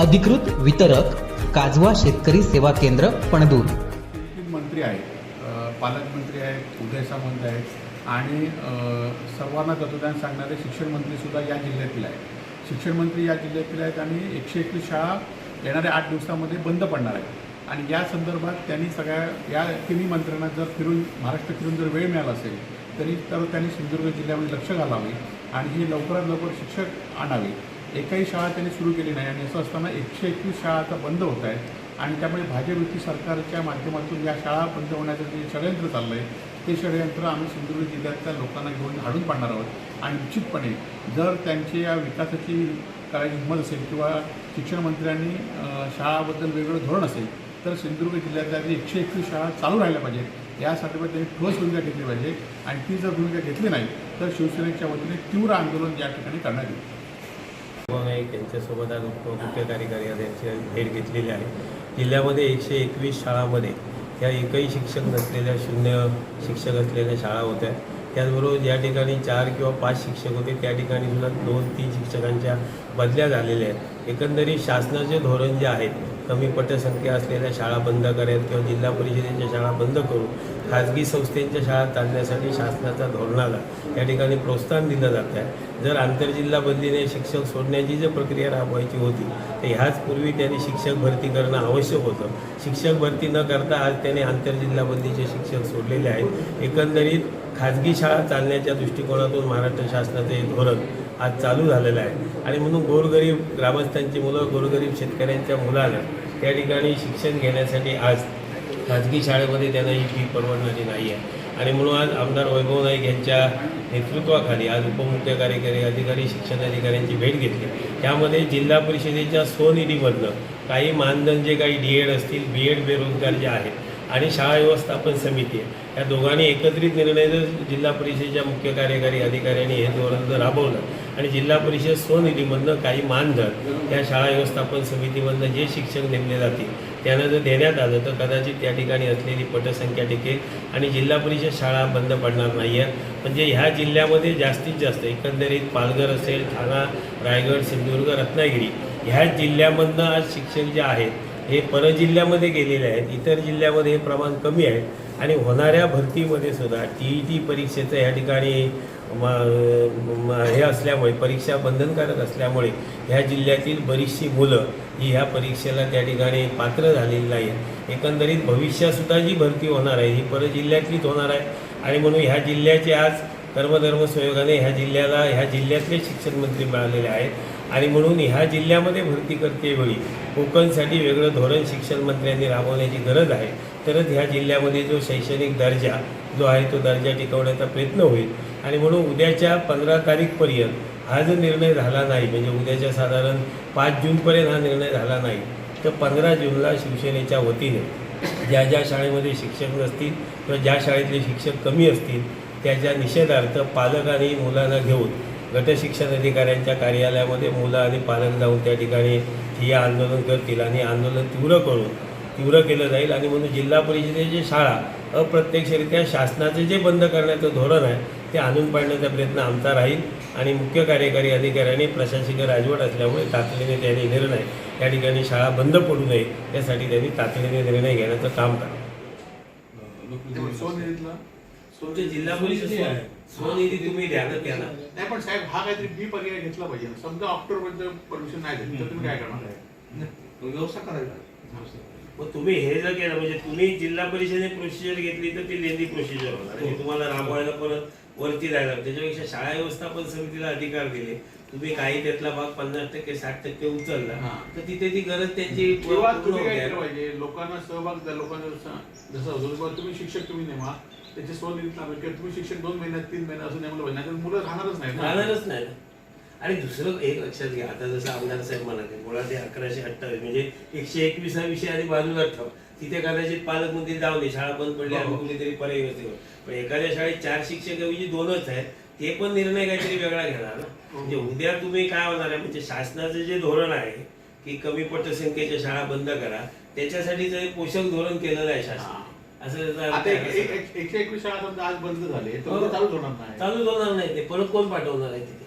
अधिकृत वितरक काजवा शेतकरी सेवा केंद्र पणदूर. मंत्री आहेत. पालकमंत्री आहेत उदय सामंत आहेत. आणि सर्वांना तत्वज्ञान सांगणारे शिक्षण मंत्रीसुद्धा या जिल्ह्यातील आहेत. शिक्षण मंत्री या जिल्ह्यातील आहेत आणि एकशे एकवीस शाळा येणाऱ्या आठ दिवसामध्ये बंद पडणार आहेत. आणि या संदर्भात त्यांनी सगळ्या या तिन्ही मंत्र्यांना जर फिरून महाराष्ट्र फिरून जर वेळ मिळाला असेल तरी तर त्यांनी सिंधुदुर्ग जिल्ह्यामध्ये लक्ष घालावे आणि ही लवकरात लवकर शिक्षक आणावे. एकही शाळा त्यांनी सुरू केली नाही आणि असं असताना एकशे एकवीस शाळा आता बंद होत आहेत. आणि त्यामुळे भाजप युती सरकारच्या माध्यमातून या शाळा बंद होण्याचं जे षडयंत्र चाललं आहे ते षडयंत्र आम्ही सिंधुदुर्ग जिल्ह्यातल्या लोकांना घेऊन हाडून पाडणार आहोत. आणि निश्चितपणे जर त्यांची या विकासाची करायची हिंमत असेल किंवा शिक्षण मंत्र्यांनी शाळाबद्दल वेगळं धोरण असेल तर सिंधुदुर्ग जिल्ह्यातल्या जे एकशे एकवीस शाळा चालू राहिल्या पाहिजेत. यासाठी पण त्यांनी ठोस भूमिका घेतली पाहिजे. आणि ती जर भूमिका घेतली नाही तर शिवसेनेच्या वतीने तीव्र आंदोलन या ठिकाणी करण्यात येईल. नाईक यांच्यासोबत आज उपमुख्य कार्यकारी यांची भेट घेतलेली आहे. जिल्ह्यामध्ये एकशे एकवीस शाळामध्ये या एकही शिक्षक नसलेल्या शून्य शिक्षक असलेल्या शाळा होत्या. त्याचबरोबर ज्या ठिकाणी चार किंवा पाच शिक्षक होते त्या ठिकाणी सुद्धा दोन तीन शिक्षकांच्या बदल्या झालेल्या आहेत. एकंदरीत शासनाचे धोरण जे आहेत कमी पटसंख्या असलेल्या शाळा बंद करायत किंवा जिल्हा परिषदेच्या शाळा बंद करून खाजगी संस्थेच्या शाळा चालण्यासाठी शासनाच्या धोरणाला या ठिकाणी प्रोत्साहन दिलं जात आहे. जर आंतरजिल्हा बदलीने शिक्षक सोडण्याची जर प्रक्रिया राबवायची होती तर ह्याच पूर्वी त्यांनी शिक्षक भरती करणं आवश्यक होतं. शिक्षक भरती न करता आज त्याने आंतरजिल्हा बदलीचे शिक्षक सोडलेले आहेत. एकंदरीत खाजगी शाळा चालण्याच्या दृष्टिकोनातून महाराष्ट्र शासनाचे हे धोरण आज चालू झालेलं आहे. आणि म्हणून गोरगरीब ग्रामस्थांची मुलं गोरगरीब शेतकऱ्यांच्या मुलांना त्या ठिकाणी शिक्षण घेण्यासाठी आज खाजगी शाळेमध्ये त्यांना ही फी परवडणारी नाही आहे. आणि म्हणून आज आमदार वैभव नाईक यांच्या नेतृत्वाखाली आज उपमुख्य कार्यकारी अधिकारी शिक्षण अधिकाऱ्यांची भेट घेतली. त्यामध्ये जिल्हा परिषदेच्या स्वनिधीमधनं काही मानधन जे काही डी एड असतील बी एड बेरोजगार जे आहेत आणि शाळा व्यवस्थापन समिती आहे. या दोघांनी एकत्रित निर्णय जर जिल्हा परिषदेच्या मुख्य कार्यकारी अधिकाऱ्यांनी हे धोरण जर राबवलं आणि जिल्हा परिषद स्वनिधीमधनं काही मानधन त्या शाळा व्यवस्थापन समितीमधनं जे शिक्षक नेमले जातील त्यांना जर देण्यात आलं तर कदाचित त्या ठिकाणी असलेली पटसंख्या टिकेल आणि जिल्हा परिषद शाळा बंद पडणार नाही आहेत म्हणजे ह्या जिल्ह्यामध्ये जास्तीत जास्त एकंदरीत पालघर असेल ठाणा रायगड सिंधुदुर्ग रत्नागिरी ह्या जिल्ह्यामधनं आज शिक्षक जे आहेत हे परजिल्ह्यामध्ये गेलेले आहेत इतर जिल्ह्यामध्ये हे प्रमाण कमी आहे आणि होणाऱ्या भरतीमध्ये सुद्धा टी ई टी परीक्षेचं या ठिकाणी हे असल्यामुळे परीक्षा बंधनकारक असल्यामुळे ह्या जिल्ह्यातील बरीचशी मुलं ही ह्या परीक्षेला त्या ठिकाणी पात्र झालेली नाही आहेत एकंदरीत भविष्यातसुद्धा जी भरती होणार आहे ही परजिल्ह्यातलीच होणार आहे. आणि म्हणून ह्या जिल्ह्याचे आज कर्मधर्म संयोगाने ह्या जिल्ह्याला ह्या जिल्ह्यातले शिक्षण मंत्री मिळालेले आहेत. आणि म्हणून ह्या जिल्ह्यामध्ये भरती करतेवेळी कोकणसाठी वेगळं धोरण शिक्षण मंत्र्यांनी राबवण्याची गरज आहे. तरच ह्या जिल्ह्यामध्ये जो शैक्षणिक दर्जा जो आहे तो दर्जा टिकवण्याचा प्रयत्न होईल. आणि म्हणून उद्याच्या पंधरा तारीखपर्यंत हा जर निर्णय झाला नाही म्हणजे उद्याच्या साधारण पाच जूनपर्यंत हा निर्णय झाला नाही तर पंधरा जूनला शिवसेनेच्या वतीने ज्या ज्या शाळेमध्ये शिक्षक नसतील किंवा ज्या शाळेतले शिक्षक कमी असतील त्याच्या निषेधार्थ पालक आणि मुलांना घेऊन गट शिक्षण अधिकाऱ्यांच्या कार्यालयामध्ये मुलं आणि पालक जाऊन त्या ठिकाणी ठिय्या आंदोलन करतील आणि आंदोलन तीव्र करून तीव्र केलं जाईल. आणि म्हणून जिल्हा परिषदेची शाळा अप्रत्यक्षरित्या शासनाचे जे बंद करण्याचं धोरण आहे ते आणून पाडण्याचा प्रयत्न आमचा राहील आणि मुख्य कार्यकारी अधिकाऱ्यांनी प्रशासकीय राजवट असल्यामुळे तातडीने त्यांनी निर्णय या ठिकाणी शाळा बंद पडू नये यासाठी त्यांनी तातडीने निर्णय घेण्याचं काम करावं तुमचे जिल्हा परिषद स्वनिधी तुम्ही द्या ना त्यांना नाही पण साहेब हा काहीतरी बी पर्याय घेतला पाहिजे. ना समजा ऑक्टोबर परमिशन नाही दिली तर तुम्ही काय करणार? व्यवस्था करायला मग तुम्ही हे जर केलं म्हणजे तुम्ही जिल्हा परिषदेने प्रोसिजर घेतली तर ती लेंदी प्रोसिजर होणार. आणि तुम्हाला राबवायला परत वरती जायला त्याच्यापेक्षा शाळा व्यवस्थापन समितीला अधिकार दिले. तुम्ही काही त्यातला भाग पन्नास टक्के साठ टक्के उचलला. हा. तर तिथे ती गरज त्यांची पाहिजे? लोकांना सहभाग द्या. लोकांना जसं होतं तुम्ही शिक्षक तुम्ही नेमा. त्याचे स्वनिधीतला किंवा तुम्ही शिक्षक दोन महिन्यात तीन महिन्यात असं नेमलं पाहिजे. मुलं राहणारच नाही ना. राहणारच नाही आणि दुसरं एक लक्षात घ्या. आता जसं आमदार साहेब म्हणाले मुळात ते अकराशे अठ्ठावीस. म्हणजे एकशे एकवीस हा विषय आधी बाजूला ठेवा. तिथे कदाचित पालकमंत्री जाऊ दे शाळा बंद पडली आम्ही कुणीतरी पर्याय व्यवस्थित करू. पण एखाद्या शाळेत चार शिक्षक ऐवजी दोनच आहेत ते पण निर्णय काहीतरी वेगळा घेणार ना. म्हणजे उद्या तुम्ही काय होणार आहे म्हणजे शासनाचं जे धोरण आहे की कमी पटसंख्येच्या शाळा बंद करा त्याच्यासाठी एक पोषक धोरण केलेलं आहे शासन असं एकशे एकवीस शाळा समजा आज बंद झाले तर हो. चालूच होणार नाही. चालूच होणार नाही ते परत कोण पाठवणार आहे तिथे?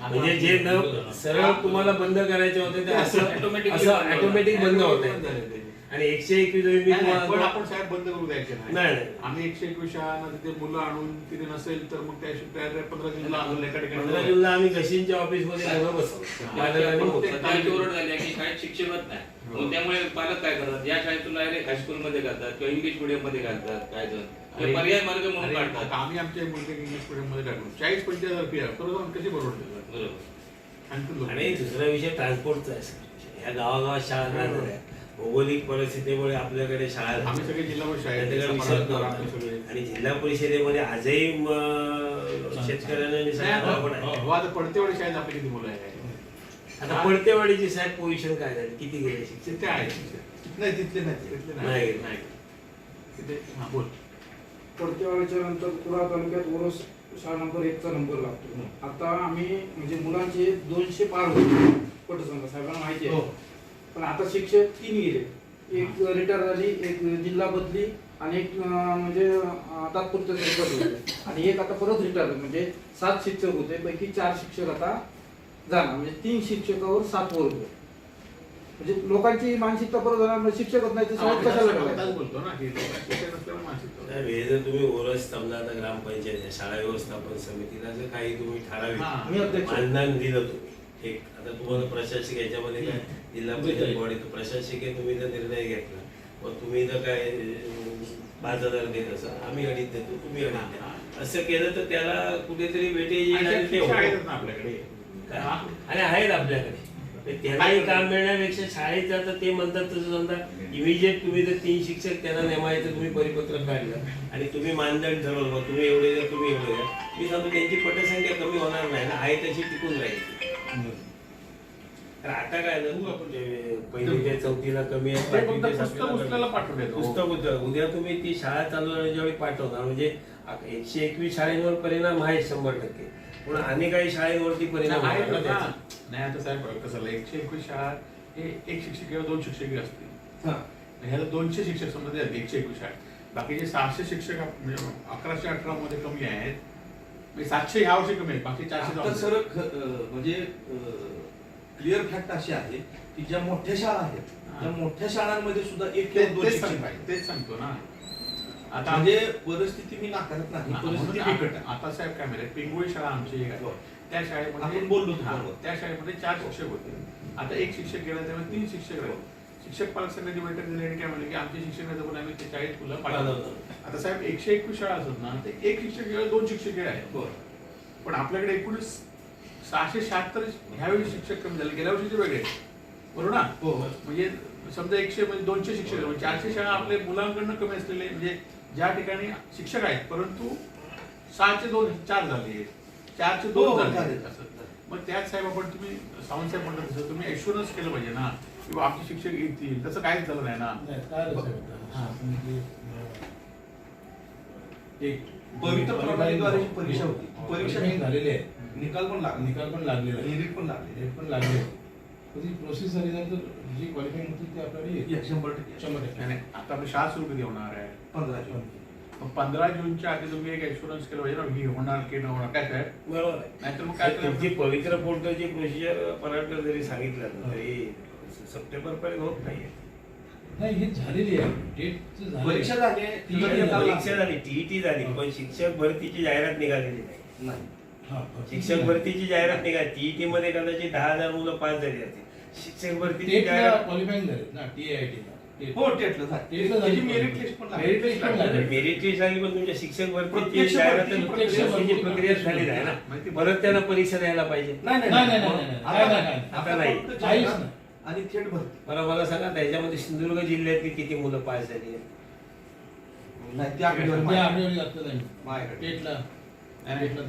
म्हणजे जे न सरळ तुम्हाला बंद करायचे होते ते असं ऑटोमॅटिक बंद होत आहे. आणि एकशे एकवीस मी नाही, नाही, पण तुम्हाला आपण साहेब बंद करू द्यायचे नाही. आम्ही एकशे एकवीस शाळांना तिथे मुलं आणून तिथे नसेल तर मग त्या त्या पंधरा जूनला आंदोलन एका पंधरा ठिकाणी जूनला आम्ही घशींच्या ऑफिसमध्ये सगळं बसवलं पालकांनी प्रत्येक मोठं- त्याची ओरड झाली आहे की शाळेत शिक्षकच नाही. हो. मग त्यामुळे पालक काय करतात? या शाळेतून डायरेक्ट हायस्कूल मध्ये घालतात किंवा इंग्लिश मिडियममध्ये घालतात काय हे अरे- पर्याय मार्ग म्हणून काढतात. आम्ही आमच्या मुलगे इंग्लिश मिडियममध्ये टाकलो. चाळीस पंचेचाळीस फी आहे. बरोबर कशी बरोबर. आणि दुसरा विषय ट्रान्सपोर्टचा आहे सर. ह्या गावागावात शाळा नाही झाल्या भौगोलिक परिस्थितीमुळे आपल्याकडे शाळा आम्ही सगळे जिल्हा परिषद आणि जिल्हा परिषदेमध्ये आजही म, शेतकऱ्यांना हो, पडतेवाडी शाळेत आपली किती मुलं आहे? आता पडतेवाडीची साहेब पोझिशन काय झाली? किती गेले शिक्षक? आहे नाही तिथले नाही तिथले नाही, नाही नाही. तिथे हा बोल. पडतेवाडीच्या नंतर कुडाळ तालुक्यात ओरोस शाळा नंबर एकचा नंबर लागतो. आता आम्ही म्हणजे मुलांचे दोनशे पार होते. पटसंख्या साहेबांना माहिती आहे. हो. पण आता शिक्षक तीन गेले एक रिटायर झाली एक जिल्हा बदली आणि एक म्हणजे तात्पुरते होते आणि एक आता परत रिटायर म्हणजे सात शिक्षक होते पैकी चार शिक्षक आता जाणार म्हणजे तीन शिक्षकावर सात वर्ग म्हणजे लोकांची मानसिकता परत जाणार म्हणजे शिक्षकच नाही तर शाळेत कशाला आताच ठेवायचं? बोलतो ना हे जर तुम्ही ओरस समजा आता ग्रामपंचायत शाळा व्यवस्थापन समितीला जर काही तुम्ही ठराविक हा. मी अध्यक्ष आहे. मानधन दिलं तुम्ही एक आता तुम्हाला प्रशासक याच्यामध्ये काय जिल्हा परिषद बॉडी तर प्रशासक आहे तुम्ही जर निर्णय घेतला. मग तुम्ही जर काय पाच हजार देत असं आम्ही अडीच देतो तुम्ही अडीच असं केलं तर त्याला कुठेतरी. ना आपल्याकडे? आणि आहेत आपल्याकडे. त्यांनाही काम मिळण्यापेक्षा शाळेत जातं ते म्हणतात तसं समजा इमिजिएट तुम्ही जर तीन शिक्षक त्यांना नेमायचं तुम्ही परिपत्रक काढलं. आणि तुम्ही मानदंड ठरवलं मग तुम्ही एवढे द्या तुम्ही एवढे द्या मी सांगतो त्यांची पटसंख्या कमी होणार नाही ना आहे तशी टिकून राहील. तर आता काय म्हणजे पहिली ते चौथीला कमी आहे पाचवी ते सातवीला कमी. पुस्तक उद्या उद्या तुम्ही ती शाळा चालवणार ज्यावेळी पाठवणार म्हणजे एकशे एकवीस शाळेंवर परिणाम आहे शंभर टक्के. पण आणि काही शाळेवरती परिणाम आहे ना. त्याचा. नाही आता साहेब कसं झालं एकशे एकवीस शाळा हे एक शिक्षक किंवा दोन शिक्षक असतील. हा. ह्याला दोनशे शिक्षक समजले आहेत एकशे एकवीस शाळेत बाकीचे सहाशे शिक्षक आप- म्हणजे अकराशे अठरा मध्ये कमी आहेत. म्हणजे सातशे ह्या वर्षी कमी आहेत बाकी चारशे आता जाऊन सर ख- अं, म्हणजे क्लिअर फॅक्ट अशी आहे की ज्या मोठ्या शाळा आहेत हा. त्या मोठ्या शाळांमध्ये सुद्धा एक ते- किंवा दोन तेच शिक्षक सांगतो आहेत तेच सांगतो ना आता म्हणजे परिस्थिती मी नाकारत नाही हा, परिस्थिती म्हणून बिकट आहे आता साहेब काय माहिती पिंगोळी शाळा आमची एक आहे हो. त्या शाळेमध्ये आपण बोललो होतो हा, बरोबर. त्या शाळेमध्ये चार शिक्षक होते आता एक शिक्षक गेला तेव्हा तीन शिक्षक राहिले शिक्षक पालक संघाची बैठक झाली आणि काय म्हणले की आमचे शिक्षक नाही जमून आम्ही ते शाळेत मुलं पाठवतो पाठवतो. आता साहेब एकशे एकवीस शाळा असत ना ते एक शिक्षक गेला दोन शिक्षक गेले आहेत बरं. पण आपल्याकडे एकूणच सहाशे शहात्तर ह्यावेळी शिक्षक कमी झाले. गेल्या वर्षीचे वेगळे. बरोबर ना? हो हो. म्हणजे समजा एकशे म्हणजे दोनशे शिक्षक. म्हणजे चारशे शाळा आपल्या मुलांकडनं कमी असलेले म्हणजे ज्या ठिकाणी शिक्षक आहेत. परंतु सहाचे दोन चार झाले. चारचे हो, दोन हो, झाले. झाले. मग त्याच साहेब आपण तुम्ही सावंत साहेब म्हणतात तसं तुम्ही ॲश्युरन्स केलं पाहिजे ना. किंवा आमचे शिक्षक येतील. तसं काहीच झालं नाही ना. एक पवित्र प्रणालीद्वारे परीक्षा होती परीक्षा झालेली आहे. निकाल पण लागला निकाल पण लागलेला आहे. मेरिट पण लागले. डेट पण लागले ती प्रोसेस झाल्यानंतर जी क्वालिफाईंग होती ती आपल्याला येते. शंभर टक्के. शंभर नाही, टक्के. नाही. आता आपली शाळा सुरू कधी होणार आहे? पंधरा जून. मग पंधरा जूनच्या आधी तुम्ही एक ॲश्युरन्स केलं पाहिजे ना ही होणार की न होणार काय साहेब? बरोबर आहे. नाहीतर मग काय तुमची पवित्र पोर्टलची प्रोसिजर पराठकर जरी सांगितलं ना तरी सप्टेंबर पर्यंत होत नाहीये नाही हे झालेली आहे. डेट परीक्षा झाली ती तुझा झाली, परीक्षा. झाली. टीईटी झाली. पण शिक्षक भरतीची जाहिरात निघालेली नाही. नाही. हा शिक्षक भरतीची जाहिरात निघाली. टीईटी मध्ये कदाचित दहा हजार मुलं पास झाली असतील शिक्षक भरतीची जाहिरात क्वालिफाईंग झाले ना टी आय टी हो टेटला मेरिट लिस्ट पण. मेरिट लिस्ट पण लागली. मेरिट लिस्ट झाली पण तुमच्या शिक्षक भरतीची जाहिरात. प्रक्रिया झाली आहे ना परत त्यांना परीक्षा द्यायला पाहिजे. नाही नाही. आणि थेट भरती. मला मला सांगा त्याच्यामध्ये सिंधुदुर्ग जिल्ह्यातली किती मुलं पास झाली आहेत? नाही त्या आकडेवारी माझ्याकडे- आकडेवारी लागतं नाही. माझ्याकडे. टेटला. टेटला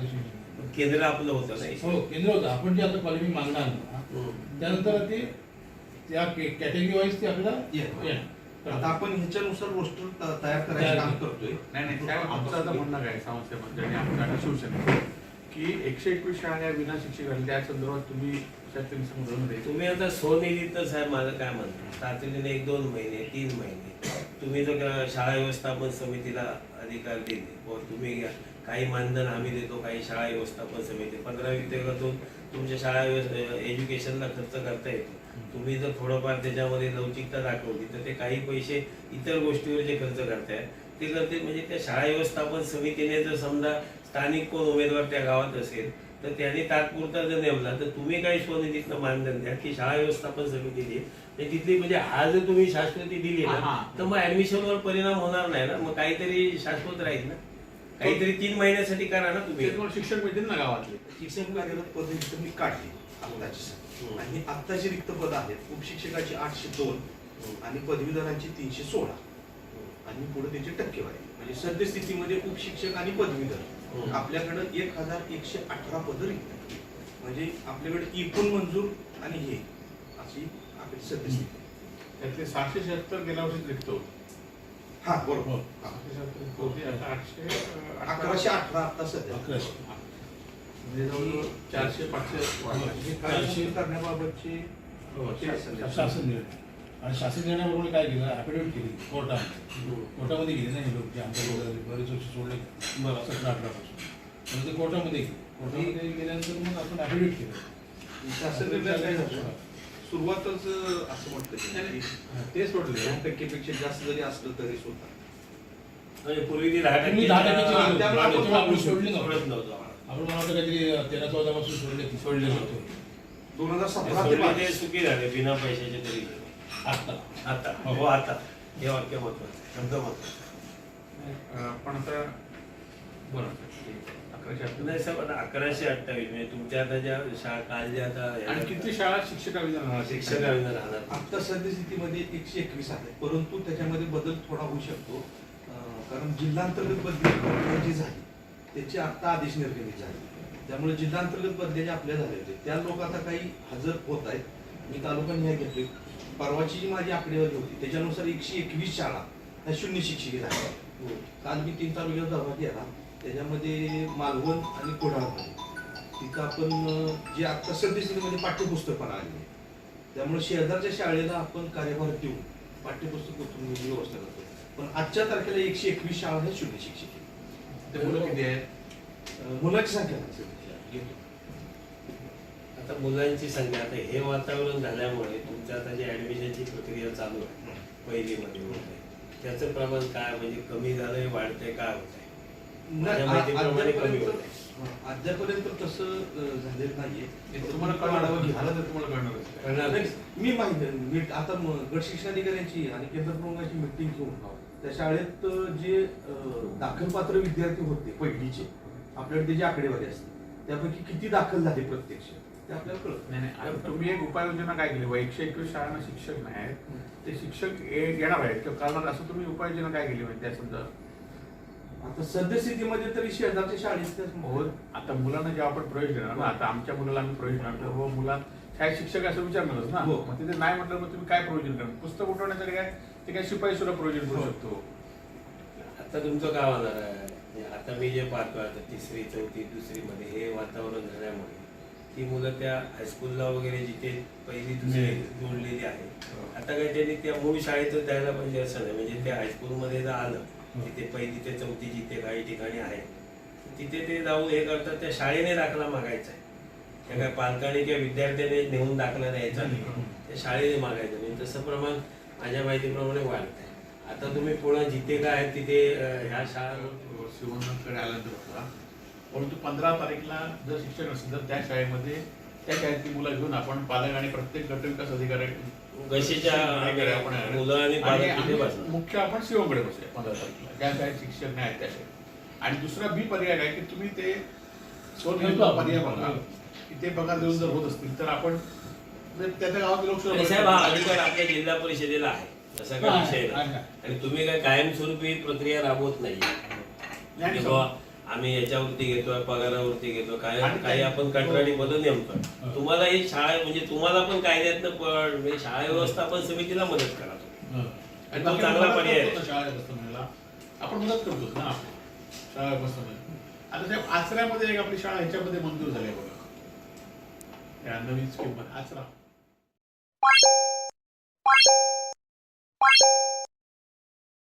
केंद्र आपलं होतं नाही हो केंद्र होतं आपण जे आता क्वालिफिंग मागणार ना हम्म. त्यानंतर ते त्या कॅटेगरी वाईज ते आपल्याला. आता आपण ह्याच्यानुसार रोस्टर तयार करायचं काम करतो. करतोय नाही नाही साहेब आमचं आता म्हणणं काय आणि आणि शिवसेना की एकशे एकवीस शाळा विना शिक्षक आहेत त्या संदर्भात तुम्ही तुम्ही आता स्वनिधी तर साहेब माझं काय म्हणतो तातडीने एक दोन महिने तीन महिने तुम्ही जर शाळा व्यवस्थापन समितीला अधिकार दिले व तुम्ही घ्या. काही मानधन आम्ही देतो काही शाळा व्यवस्थापन समिती. पंधरा विद्यार्थ्यातून तुमच्या शाळा एज्युकेशनला खर्च करता येतो. तुम्ही जर थोडंफार त्याच्यामध्ये लवचिकता दाखवली तर ते काही पैसे इतर गोष्टीवर जे खर्च करताय ते करतील. म्हणजे त्या शाळा व्यवस्थापन समितीने जर समजा स्थानिक कोण उमेदवार त्या गावात असेल तर त्यांनी तात्पुरता जर नेमला तर तुम्ही काही स्वनिधीतनं मानधन द्या. की शाळा व्यवस्थापन समिती तर तिथली म्हणजे हा जर तुम्ही शाश्वती दिली ना. तर मग ऍडमिशनवर परिणाम होणार नाही ना. मग काहीतरी शाश्वत राहील ना. काहीतरी तीन महिन्यासाठी करा ना तुम्ही. तुम्हाला शिक्षक मिळतील ना गावातले. शिक्षक कार्यरत पद रिक्त मी काढली आत्ताची. आणि आत्ताची रिक्त पद आहेत उपशिक्षकाची आठशे दोन आणि पदवीधरांची तीनशे सोळा. आणि पुढे त्याची टक्केवारी. म्हणजे सद्यस्थितीमध्ये उपशिक्षक आणि पदवीधर. आपल्याकडे एक हजार एकशे अठरा पद रिक्त. म्हणजे आपल्याकडे एकूण मंजूर आणि हे अशी आपली सद्यस्थिती त्यातले सहाशे शहात्तर गेल्या वर्षी रिक्त होते. हा बरोबर. हो. हा. अं, अठरा- अकराशे अठरा आता सध्या. म्हणजे चारशे पाचशे. हे कार्यक्षम करण्याबाबतची हो, शासन निर्णय. आणि शासन निर्णयाबरोबर काय केलं? ॲफिडेविट केली कोर्टामध्ये. कोर्टामध्ये गेली ना हे लोक जे आमच्या लोक बरेच वर्ष सोडले. बरं. सतरा अठरापासून तर ते कोर्टामध्ये गेले. कोर्टामध्ये गेल्यानंतर मग आपण ॲफिडेविट केलं. शासन निर्णय सुरुवातच असं म्हटलं की ते सोडले दोन टक्केपेक्षा जास्त जरी असलं तरी सुद्धा म्हणजे पूर्वी ती दहा टक्के हा. त्यामुळे आपण त्याच्यामुळे आपण सोडली सोडली नव्हती. सोडत नव्हतो आम्हाला. आपण मला वाटतं काहीतरी तेरा चौदा पासून सोडले सोडले होते दोन हजार ते सतरा ते सोडले ते बावीस चुकी झाले बिना पैशाचे तरी. आता आता हो आता हे वाक्य महत्वाचं आहे. शब्द महत्त्वाचा अं, पण आता बरं अकराशे अठरा. नाही आता अकराशे अठ्ठावीस म्हणजे तुमच्या आता ज्या शाळा काल ज्या आता आणि किती शाळा शिक्षक अभियान शिक्षक अभियान राहणार. आता सद्यस्थितीमध्ये एकशे एकवीस आहे परंतु त्याच्यामध्ये बदल थोडा होऊ शकतो. अं, कारण जिल्हांतर्गत बदली जी झाली त्याची आता आदेश निर्गमित झाली. त्यामुळे जिल्हांतर्गत बदल्या ज्या आपल्या झाल्या होत्या त्या लोक आता काही हजर होत आहेत. मी तालुका निहाय घेतोय. परवाची जी माझी आकडेवारी होती त्याच्यानुसार एकशे एकवीस शाळा ह्या शून्य शिक्षिकी झाल्या. काल मी तीन तालुक्यात दौरा केला. त्याच्यामध्ये मालवण आणि कोडाळमध्ये तिथं आपण जे आता सद्यस्थितीमध्ये पाठ्यपुस्तक पण आले त्यामुळे शेजारच्या शाळेला आपण कार्यभार देऊन पाठ्यपुस्तक उतरून घेण्याची व्यवस्था करतो. पण आजच्या तारखेला एकशे एकवीस शाळा ह्या शून्य शिक्षिकी ते मुलं किती आहेत? मुलांची संख्या. आता मुलांची संख्या आता हे वातावरण झाल्यामुळे तुमच्या आता जी ऍडमिशनची प्रक्रिया चालू आहे पहिलीमध्ये होत आहे त्याचं प्रमाण काय म्हणजे कमी झालंय वाढतंय काय होतंय? माझ्या नाही, आ- माहितीप्रमाणे कमी होत अद्यापर्यंत तसं झालेलं नाहीये. तुम्हाला कळणार झालं तर तुम्हाला. कळणार नाही, मी माहिती मी आता गट शिक्षणाधिकाऱ्यांची आणि केंद्र प्रमुखांची मिटिंग घेऊन त्या शाळेत जे अं, दाखलपात्र विद्यार्थी होते पहिलीचे आपल्याकडे त्याची आकडेवारी असते त्यापैकी किती दाखल झाले प्रत्यक्ष ते आपल्याला कळत नाही. तुम्ही एक उपाययोजना काय केली? बा एकशे एकवीस शाळांना शिक्षक नाही ते शिक्षक येणार आहेत. किंवा करणार असं तुम्ही उपाययोजना काय केली? म्हणजे त्या समजा आता सद्यस्थितीमध्ये तरी शेजारच्या शाळेत हो आता मुलांना जेव्हा आपण प्रवेश देणार ना आता आमच्या मुलाला आम्ही प्रवेश देणार. तर हो मुला काय शिक्षक असं विचारणारच ना. हो. मग तिथे नाही म्हटलं मग तुम्ही काय प्रोव्हिजन करणार? पुस्तक उठवण्यासाठी काय? ते काय शिपाई सुद्धा प्रोव्हिजन करू हो. शकतो. आता तुमचं काय होणार आहे. आता मी जे पाहतो आता तिसरी चौथी दुसरी मध्ये हे वातावरण झाल्यामुळे ती मुलं त्या हायस्कूलला वगैरे जिथे पहिली दुसरी जोडलेली आहे. आता काही त्यांनी त्या मूळ शाळेतच द्यायला पाहिजे असं नाही. म्हणजे त्या हायस्कूलमध्ये जर आलं तिथे पहिली ते चौथी जिथे काही ठिकाणी आहे तिथे ते जाऊन हे करतात त्या शाळेने दाखला मागायचा आहे. त्या काय पालकांनी किंवा विद्यार्थ्याने नेऊन दाखला द्यायचा त्या शाळेने मागायचं म्हणजे तसं प्रमाण माझ्या माहितीप्रमाणे वाढत आहे आता तुम्ही पुन्हा जिथे काय आहे तिथे ह्या शाळा शिवणकडे आल्यानंतर बघा परंतु पंधरा तारीखला जर शिक्षक असेल तर त्या शाळेमध्ये त्या शाळेतली मुलं घेऊन आपण पालक आणि प्रत्येक गट विकास अधिकारी मुख्य आपण शिवकडे बसूया. पंधरा तारखेला. ज्या शाळेत शिक्षक नाही आहेत त्या शाळेत आणि दुसरा बी पर्याय काय की तुम्ही ते पर्याय बघा. की ते बघा देऊन जर होत असतील तर आपण म्हणजे त्या त्या गावात आणि साहेब हा लोक अधिकार आपल्या जिल्हा परिषदेला आहे. तसा काही विषय नाही. आणि तुम्ही काय कायमस्वरूपी प्रक्रिया राबवत नाही. आम्ही याच्यावरती घेतोय पगारावरती घेतो. काय काही आपण कंत्राटी पदं नेमतोय हो. तुम्हाला ही शाळा म्हणजे तुम्हाला पण कायद्यातनं पण म्हणजे शाळा व्यवस्थापन समितीला मदत करा तुम्ही. हं. आणि बाकी तो चांगला पर्याय आहे. शाळा व्यवस्थापनेला आपण मदत करतो ना आपण शाळा व्यवस्थापन. आता त्या आचऱ्यामध्ये एक आपली शाळा ह्याच्यामध्ये मंजूर झाली आहे बघा. त्या नवीन स्कीम आचरा.